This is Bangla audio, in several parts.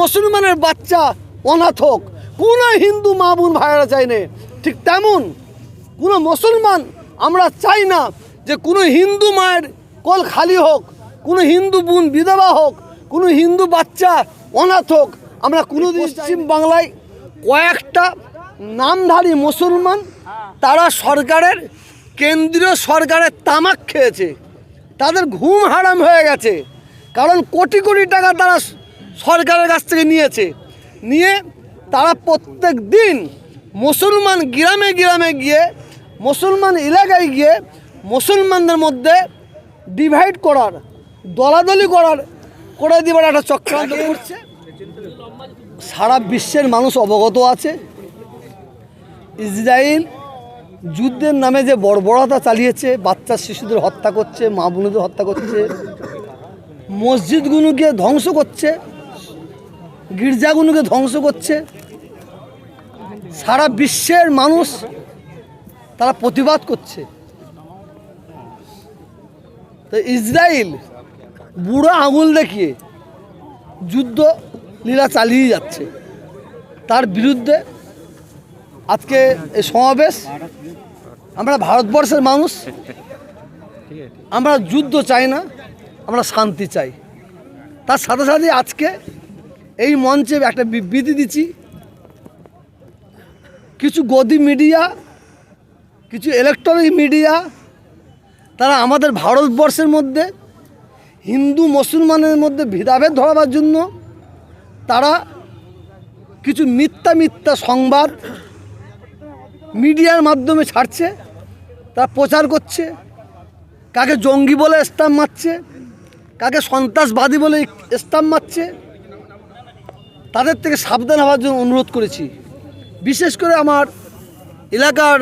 মুসলমানের বাচ্চা অনাথ হোক, কোনো হিন্দু মা বোন ভাইয়েরা চাই না। ঠিক তেমন কোনো মুসলমান আমরা চাই না যে কোনো হিন্দু মায়ের কল খালি হোক, কোনো হিন্দু বোন বিধবা হোক, কোনো হিন্দু বাচ্চা অনাথ হোক। আমরা কোনো পশ্চিম বাংলায় কয়েকটা নামধারী মুসলমান তারা সরকারের, কেন্দ্রীয় সরকারের তামাক খেয়েছে। তাদের ঘুম হারাম হয়ে গেছে। কারণ কোটি কোটি টাকা তারা সরকারের কাছ থেকে নিয়েছে। নিয়ে তারা প্রত্যেক দিন মুসলমান গ্রামে গ্রামে গিয়ে মুসলমান এলাকায় গিয়ে মুসলমানদের মধ্যে ডিভাইড করার দলাদলি করার করে দেবার একটা চক্রান্ত করছে। সারা বিশ্বের মানুষ অবগত আছে। ইসরায়েল যুদ্ধের নামে যে বর্বরতা চালিয়েছে বাচ্চা শিশুদের হত্যা করছে মা বোনদের হত্যা করছে মসজিদগুলোকে ধ্বংস করছে গির্জাগুলোকে ধ্বংস করছে। সারা বিশ্বের মানুষ তারা প্রতিবাদ করছে। তো ইসরায়েল বুড়ো আঙুল দেখিয়ে যুদ্ধ লীলা চালিয়ে যাচ্ছে। তার বিরুদ্ধে আজকে এই সমাবেশ। আমরা ভারতবর্ষের মানুষ। আমরা যুদ্ধ চাই না, আমরা শান্তি চাই। তার সাথে সাথে আজকে এই মঞ্চে একটা বিবৃতি দিচ্ছি। কিছু গদি মিডিয়া, কিছু ইলেকট্রনিক মিডিয়া, তারা আমাদের ভারতবর্ষের মধ্যে, হিন্দু, মুসলমানের মধ্যে ভেদাভেদ ধরাবার জন্য তারা কিছু মিথ্যা মিথ্যা সংবাদ মিডিয়ার মাধ্যমে ছাড়ছে, তারা প্রচার করছে, কাকে জঙ্গি বলে স্টাম্প মারছে, কাকে সন্ত্রাসবাদী বলে স্টাম্প মারছে তাদের থেকে সাবধান হওয়ার জন্য অনুরোধ করেছি। বিশেষ করে আমার এলাকার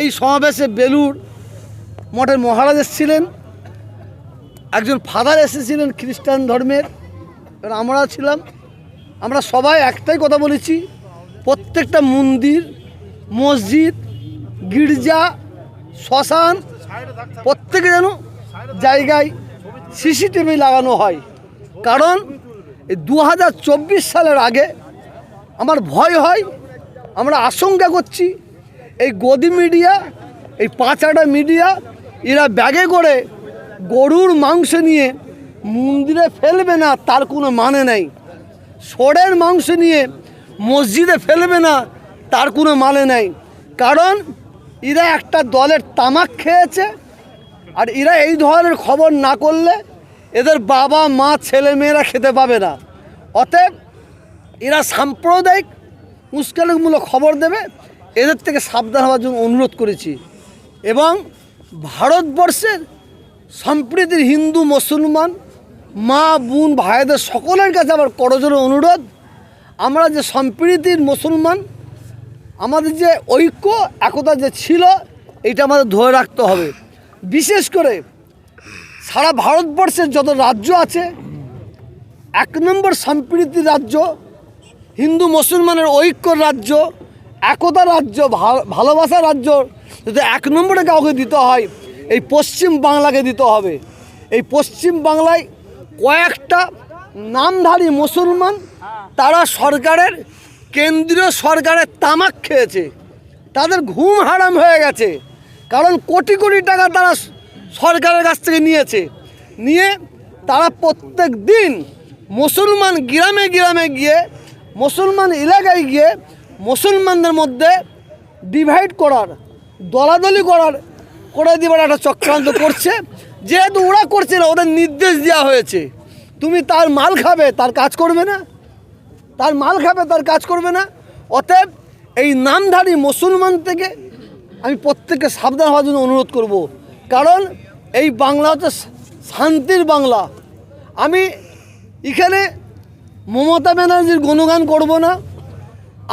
এই সমাবেশে বেলুর মঠের মহারাজ এসেছিলেন, একজন ফাদার এসেছিলেন খ্রিস্টান ধর্মের আমরা ছিলাম, আমরা সবাই একটাই কথা বলেছি, প্রত্যেকটা মন্দির, মসজিদ, গির্জা, শ্মশান, প্রত্যেকে যেন জায়গায় সিসিটিভি লাগানো হয়। কারণ দু হাজার চব্বিশ সালের আগে আমার ভয় হয়, আমরা আশঙ্কা করছি এই গদি মিডিয়া, এই পাঁচাটা মিডিয়া, এরা ব্যাগে করে গরুর মাংস নিয়ে মন্দিরে ফেলবে না, তার কোনো মানে নেই। ষোড়ের মাংস নিয়ে মসজিদে ফেলবে না, তার কোনো মানে নেই। কারণ এরা একটা দলের তামাক খেয়েছে, আর এরা এই ধরনের খবর না করলে এদের বাবা, মা, ছেলে, মেয়েরা খেতে পাবে না। অতএব এরা সাম্প্রদায়িক উস্কানিমূলক খবর দেবে। এদের থেকে সাবধান হওয়ার জন্য অনুরোধ করেছি। এবং ভারতবর্ষের সম্প্রীতির হিন্দু, মুসলমান, মা, বোন, ভাইদের সকলের কাছে আমার করজোর অনুরোধ। আমরা যে সম্প্রীতির মুসলমান, আমাদের যে ঐক্য, একতা যে ছিল এটা আমাদের ধরে রাখতে হবে। বিশেষ করে সারা ভারতবর্ষের যত রাজ্য আছে, এক নম্বর সম্প্রীতির রাজ্য, হিন্দু, মুসলমানের ঐক্য রাজ্য, একতা রাজ্য ভালোবাসা রাজ্য, যদি এক নম্বরে কাউকে দিতে হয়, এই পশ্চিম বাংলাকে দিতে হবে। এই পশ্চিম বাংলায় কয়েকটা নামধারী মুসলমান, তারা সরকারের, কেন্দ্রীয় সরকারের তামাক খেয়েছে। তাদের ঘুম হারাম হয়ে গেছে। কারণ কোটি কোটি টাকা তারা সরকারের কাছ থেকে নিয়েছে। নিয়ে তারা প্রত্যেক দিন মুসলমান গ্রামে গ্রামে গিয়ে, মুসলমান এলাকায় গিয়ে মুসলমানদের মধ্যে ডিভাইড করার, দলাদলি করার করে দেবার একটা চক্রান্ত করছে। যেহেতু ওরা করছে না, ওদের নির্দেশ দেওয়া হয়েছে। তুমি তার মাল খাবে, তার কাজ করবে না। তার মাল খাবে, তার কাজ করবে না। অতএব এই নামধারী মুসলমান থেকে আমি প্রত্যেককে সাবধান হওয়ার জন্য অনুরোধ করব। কারণ এই বাংলা হচ্ছে শান্তির বাংলা। আমি এখানে মমতা ব্যানার্জির গুণগান করব না,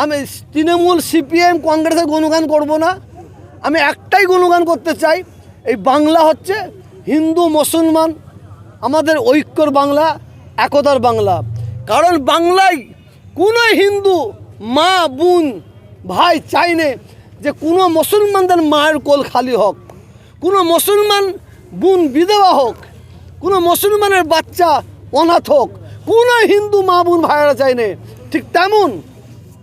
আমি তৃণমূল সিপিএম কংগ্রেসের গুণগান করব না, আমি একটাই গুণগান করতে চাই, এই বাংলা হচ্ছে হিন্দু, মুসলমান, আমাদের ঐক্যর বাংলা, একতার বাংলা। কারণ বাংলায় কোনো হিন্দু মা, বোন, ভাই চাইনে যে কোনো মুসলমানদের মায়ের কোল খালি হোক। কোনো মুসলমান বোন বিধবা হোক, কোনো মুসলমানের বাচ্চা অনাথ হোক, কোনো হিন্দু মা বোন ভাইয়েরা চাই না। ঠিক তেমন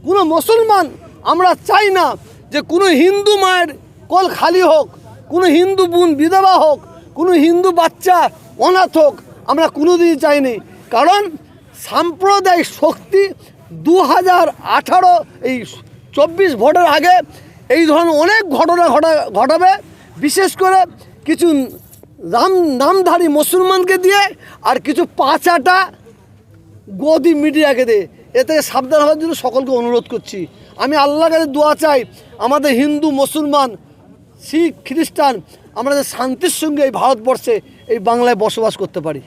কোনো মুসলমান আমরা চাই না যে কোনো হিন্দু মায়ের কল খালি হোক, কোনো হিন্দু বোন বিধবা হোক, কোনো হিন্দু বাচ্চা অনাথ হোক, আমরা কোনোদিনই চাইনি কারণ সাম্প্রদায়িক শক্তি দু হাজার আঠারো এই চব্বিশ ভোটের আগে এই ধরনের অনেক ঘটনা ঘটা ঘটাবে। বিশেষ করে কিছু নাম নামধারী মুসলমানকে দিয়ে আর কিছু পাঁচাটা গদি মিডিয়াকে দে এ থেকে সাবধান হওয়ার জন্য সকলকে অনুরোধ করছি। আমি আল্লাহ কাছে দোয়া চাই, আমাদের হিন্দু, মুসলমান, শিখ, খ্রিস্টান, আমরা শান্তির সঙ্গে এই ভারতবর্ষে এই বাংলায় বসবাস করতে পারি।